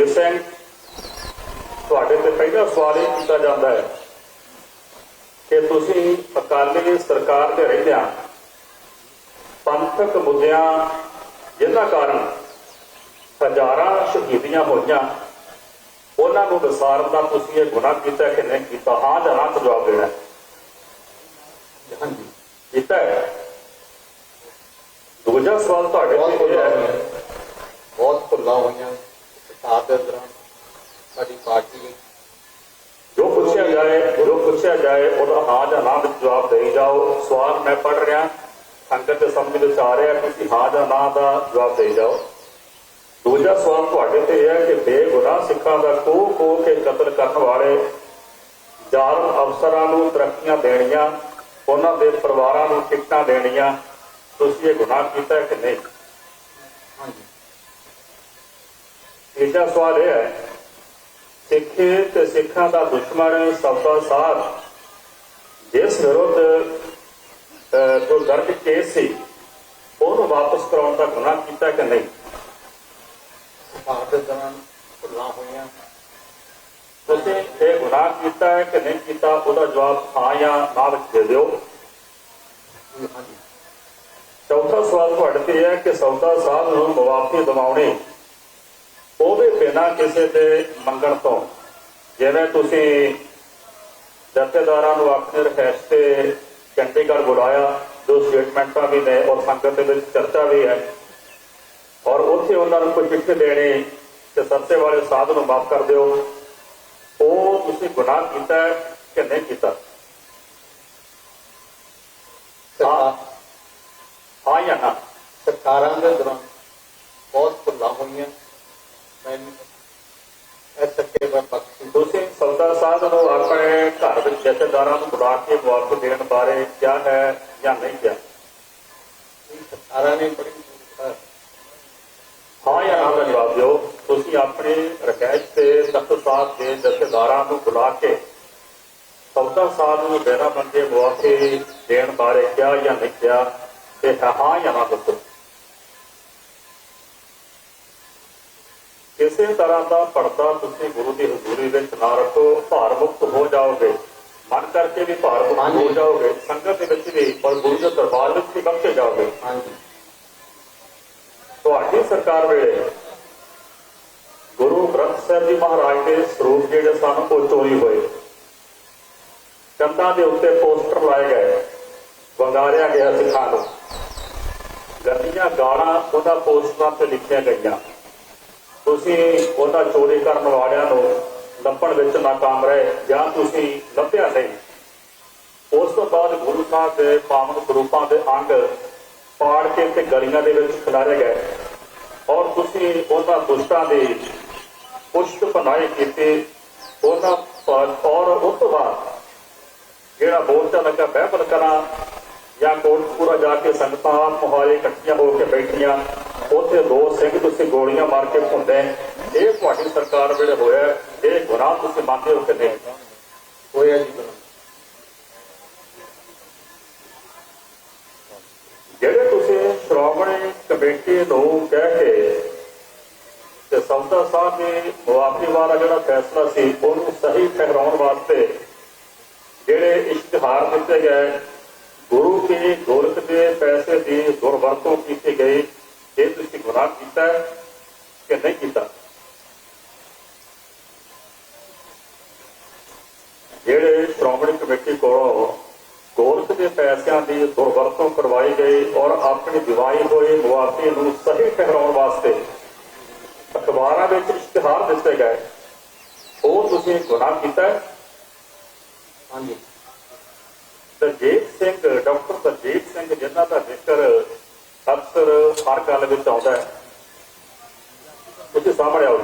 ਸੁਖਬੀਰ ਸਿੰਘ ਤੁਹਾਡੇ ਤੇ ਪਹਿਲਾ ਸਵਾਲ ਇਹ ਕੀਤਾ ਜਾਂਦਾ ਹੈ ਕਿ ਤੁਸੀਂ ਅਕਾਲੀ ਸਰਕਾਰ ਦੇ ਰਹਿੰਦਿਆਂ ਪੰਥਕ ਮੁੱਦਿਆਂ ਜਿਨ੍ਹਾਂ ਕਾਰਨ ਹਜ਼ਾਰਾਂ ਸ਼ਹੀਦੀਆਂ ਹੋਈਆਂ ਉਹਨਾਂ ਨੂੰ ਵਿਸਾਰਨ ਦਾ ਤੁਸੀਂ ਇਹ ਗੁਨਾਹ ਕੀਤਾ ਕਿ ਨਹੀਂ ਕੀਤਾ? ਹਾਂ ਜਾਂ ਨਾ ਜਵਾਬ ਦੇਣਾ ਹੈ। ਹਾਂਜੀ ਕੀਤਾ ਹੈ। ਦੂਜਾ ਸਵਾਲ ਤੁਹਾਡੇ ਭੁੱਲਾਂ ਹੈ ਬਹੁਤ ਭੁੱਲਾਂ ਹੋਈਆਂ। ਸਰਕਾਰ ਦੇ ਦੌਰਾਨ ਸਾਡੀ ਪਾਰਟੀ ਵਿੱਚ। ਜੋ ਪੁੱਛਿਆ ਜਾਏ ਜੋ ਪੁੱਛਿਆ ਜਾਏ ਉਹਦਾ ਹਾਂ ਜਾਂ ਨਾ ਵਿੱਚ ਜਵਾਬ ਦੇਈ ਜਾਓ। ਸਵਾਲ ਮੈਂ ਪੜ ਰਿਹਾ ਸੰਗਤ ਦੇ ਸਮਝ ਵਿੱਚ ਆ ਰਿਹਾ ਤੁਸੀਂ ਹਾਂ ਜਾਂ ਨਾ ਦਾ ਜਵਾਬ ਦੇਈ ਜਾਓ। ਦੂਜਾ ਸਵਾਲ ਤੁਹਾਡੇ ਤੇ ਇਹ ਹੈ ਕਿ ਬੇਗੁਨਾਹ ਸਿੱਖਾਂ ਦਾ ਕੋ ਕੋ ਕੇ ਕਤਲ ਕਰਨ ਵਾਲੇ ਜ਼ਾਲਮ ਅਫਸਰਾਂ ਨੂੰ ਤਰੱਕੀਆਂ ਦੇਣੀਆਂ ਉਹਨਾਂ ਦੇ ਪਰਿਵਾਰਾਂ ਨੂੰ ਟਿਕਟਾਂ ਦੇਣੀਆਂ ਤੁਸੀਂ ਇਹ ਗੁਨਾਹ ਕੀਤਾ ਕਿ ਨਹੀਂ? ਹਾਂਜੀ। ਤੀਜਾ ਸਵਾਲ ਇਹ ਹੈ। ਸਿੱਖੇ ਤੇ ਸਿੱਖਾਂ ਦਾ ਦੁਸ਼ਮਣ ਸਬਦਾ ਸਾਧ। ਜਿਸ ਵਿਰੁੱਧ ਜੋ ਦਰਜ ਕੇਸ ਸੀ ਉਹਨੂੰ ਵਾਪਸ ਕਰਾਉਣ ਦਾ ਗੁਨਾਹ ਕੀਤਾ ਕਿ ਨਹੀਂ? ਦੇ ਦੌਰਾਨ ਭੁੱਲਾਂ ਹੋਈਆਂ। ਤੁਸੀਂ ਇਹ ਗੁਨਾਹ ਕੀਤਾ ਹੈ ਕਿ ਨਹੀਂ ਕੀਤਾ ਉਹਦਾ ਜਵਾਬ ਹਾਂ ਜਾਂ ਨਾ ਵਿੱਚ ਦੇ ਦਿਓ ਚੌਥਾ ਸਵਾਲ ਤੁਹਾਡੇ ਤੇ ਹੈ ਕਿ ਸੌਦਾ ਸਾਹਿਬ ਨੂੰ ਮੁਆਫੀ ਦਿਵਾਉਣੀ ਉਹ ਵੀ ਬਿਨਾਂ ਕਿਸੇ ਦੇ ਮੰਗਣ ਤੋਂ। ਜਿਵੇਂ ਤੁਸੀਂ ਜਥੇਦਾਰਾਂ ਨੂੰ ਆਪਣੇ ਰਹਿਸ਼ ਤੇ ਚੰਡੀਗੜ੍ਹ ਬੁਲਾਇਆ ਜੋ ਸਟੇਟਮੈਂਟਾਂ ਵੀ ਨੇ ਔਰ ਸੰਗਤ ਦੇ ਵਿੱਚ ਚਰਚਾ ਵੀ ਹੈ। ਔਰ ਉੱਥੇ ਉਹਨਾਂ ਨੂੰ ਕੋਈ ਚਿੱਠੀ ਦੇਣੀ ਕਿ ਸੱਤੇ ਵਾਲੇ ਸਾਧ ਨੂੰ ਮਾਫ ਕਰ ਦਿਓ। ਉਹ ਤੁਸੀਂ ਗੁਨਾਹ ਕੀਤਾ ਕਿ ਨਹੀਂ ਕੀਤਾ? ਸਰਕਾਰ ਜਾਂ ਨਾ? ਸਰਕਾਰਾਂ ਦੇ ਦੌਰਾਨ ਬਹੁਤ ਭੁੱਲਾਂ ਹੋਈਆਂ। ਮੈਂ ਤੁਸੀਂ ਸੌਦਾ ਸਾਹਿਬ ਨੂੰ ਆਪਣੇ ਘਰ ਵਿੱਚ ਜਥੇਦਾਰਾਂ ਨੂੰ ਬੁਲਾ ਕੇ ਮੁਆਵਜ਼ਾ ਦੇਣ ਬਾਰੇ ਕਿਹਾ ਹੈ ਜਾਂ ਨਹੀਂ ਕਿਹਾ ਸਰਕਾਰਾਂ ਨੇ ਬੜੀ ਹਾਂ ਜਾਂ ਨਾ ਦਾ ਜਵਾਬ ਦਿਓ ਤੁਸੀਂ ਆਪਣੇ ਰਕੈਸ਼ ਤੇ ਤਖਤ ਸਾਹਿਬ ਦੇ ਜਥੇਦਾਰਾਂ ਨੂੰ ਬੁਲਾ ਕੇ ਸੌਦਾ ਸਾਹਿਬ ਨੂੰ ਬਿਨਾਂ ਬੰਦੇ ਮੁਆਵਜ਼ੇ ਦੇਣ ਬਾਰੇ ਕਿਹਾ ਜਾਂ ਨਹੀਂ ਕਿਹਾ ਤੇ ਹਾਂ ਜਾਂ ਨਾ ਦੱਸੋ ਕਿਸੇ ਤਰ੍ਹਾਂ ਦਾ ਪਰਦਾ ਤੁਸੀਂ ਗੁਰੂ ਦੀ ਹਜ਼ੂਰੀ ਵਿੱਚ ਨਾ ਰੱਖੋ ਭਾਰ ਮੁਕਤ ਹੋ ਜਾਓਗੇ। ਮਨ ਕਰਕੇ ਵੀ ਭਾਰ ਮੁਕਤ ਹੋ। ਜਾਓਗੇ ਸੰਗਤ ਦੇ ਵਿੱਚ ਵੀ ਔਰ ਗੁਰੂ ਦੇ ਦਰਬਾਰ ਵਿੱਚ ਵੀ ਬਖਸ਼ੇ ਜਾਓਗੇ। ਹਾਂਜੀ। ਤੁਹਾਡੀ ਸਰਕਾਰ ਵੇਲੇ ਗੁਰੂ ਗ੍ਰੰਥ ਸਾਹਿਬ ਜੀ ਮਹਾਰਾਜ ਦੇ ਸਰੂਪ ਜਿਹੜੇ ਸਨ ਉਹ ਚੋਰੀ ਹੋਏ। ਕੰਧਾਂ ਦੇ ਉੱਤੇ ਪੋਸਟਰ ਲਾਏ ਗਏ ਵੰਗਾਰਿਆ ਗਿਆ ਸਿੱਖਾਂ ਨੂੰ ਗੰਦੀਆਂ ਗਾਲਾਂ ਉਹਨਾਂ ਪੋਸਟਰਾਂ ਤੇ ਲਿਖੀਆਂ ਗਈਆਂ। ਤੁਸੀਂ ਉਹਨਾਂ ਚੋਰੀ ਕਰਨ ਵਾਲਿਆਂ ਨੂੰ ਲੱਭਣ ਵਿੱਚ ਨਾਕਾਮ ਰਹੇ ਜਾਂ ਤੁਸੀਂ ਲੱਭਿਆ ਨਹੀਂ। ਉਸ ਤੋਂ ਬਾਅਦ ਗੁਰੂ ਸਾਹਿਬ ਦੇ ਪਾਵਨ ਸਰੂਪਾਂ ਦੇ ਅੰਗ ਪਾੜ ਕੇ ਤੇ ਗਲੀਆਂ ਦੇ ਵਿੱਚ ਖਿਲਾਰੇ ਗਏ ਔਰ ਤੁਸੀਂ ਉਹਨਾਂ ਦੁਸ਼ਟਾਂ ਦੀ ਪੁਸ਼ਟ ਪਨਾਈ ਕੀਤੀ। ਉਹਨਾਂ ਔਰ ਉਸ ਤੋਂ ਬਾਅਦ ਜਿਹੜਾ ਬੋਲਚਾ ਲੱਗਾ ਬਹਿਬਲ ਕਰਾਂ ਜਾਂ ਕੋਟਪੂਰਾ ਜਾ ਕੇ ਸੰਗਤਾਂ ਮੁਹਾਰੇ ਇਕੱਠੀਆਂ ਹੋ ਕੇ ਬੈਠੀਆਂ ਉੱਥੇ ਦੋ ਸਿੰਘ ਤੁਸੀਂ ਗੋਲੀਆਂ ਮਾਰ ਕੇ ਭੁੰਦੇ ਇਹ ਤੁਹਾਡੀ ਸਰਕਾਰ ਵੇਲੇ ਹੋਇਆ ਇਹ ਗੁਨਾਹ ਤੁਸੀਂ ਮੰਨਦੇ ਹੋ ਕਿ ਨਹੀਂ? ਹੋਇਆ ਜੀ ਜਿਹੜੇ ਤੁਸੀਂ ਸ਼੍ਰੋਮਣੀ ਕਮੇਟੀ ਨੂੰ ਕਹਿ ਕੇ ਤੇ ਸੌਦਾ ਸਾਹਿਬ ਦੇ ਮੁਆਫੀ ਵਾਲਾ ਜਿਹੜਾ ਫੈਸਲਾ ਸੀ, ਉਹਨੂੰ ਸਹੀ ਠਹਿਰਾਉਣ ਵਾਸਤੇ ਜਿਹੜੇ ਇਸ਼ਤਿਹਾਰ ਦਿੱਤੇ ਗਏ, ਗੁਰੂ ਕੀ ਗੋਲਕ ਦੇ ਪੈਸੇ ਦੀ ਦੁਰਵਰਤੋਂ ਕੀਤੀ ਗਈ ਇਹ ਤੁਸੀਂ ਗੁਨਾਹ ਕੀਤਾ ਹੈ ਕਿ ਨਹੀਂ ਕੀਤਾ। ਜਿਹੜੇ ਸ਼੍ਰੋਮਣੀ ਕਮੇਟੀ ਕੋਲੋਂ ਗੋਲਕ ਦੇ ਪੈਸਿਆਂ ਦੀ ਦੁਰਵਰਤੋਂ ਕਰਵਾਈ ਗਈ ਔਰ ਆਪਣੀ ਦਿਵਾਈ ਹੋਈ ਮੁਆਫੀ ਨੂੰ ਸਹੀ ਠਹਿਰਾਉਣ ਵਾਸਤੇ ਅਖਬਾਰਾਂ ਵਿੱਚ ਇਸ਼ਤਿਹਾਰ ਦਿੱਤੇ ਗਏ ਉਹ ਤੁਸੀਂ ਗੁਨਾਹ ਕੀਤਾ ਹੈ? ਹਾਂਜੀ। ਦਰਜੀਤ ਸਿੰਘ ਡਾਕਟਰ ਦਰਜੀਤ ਸਿੰਘ ਜਿਨ੍ਹਾਂ ਦਾ ਜ਼ਿਕਰ ਅਕਸਰ ਹਰ ਗੱਲ ਵਿੱਚ ਆਉਂਦਾ ਹੈ ਤੁਸੀਂ ਸਾਹਮਣੇ ਆਓ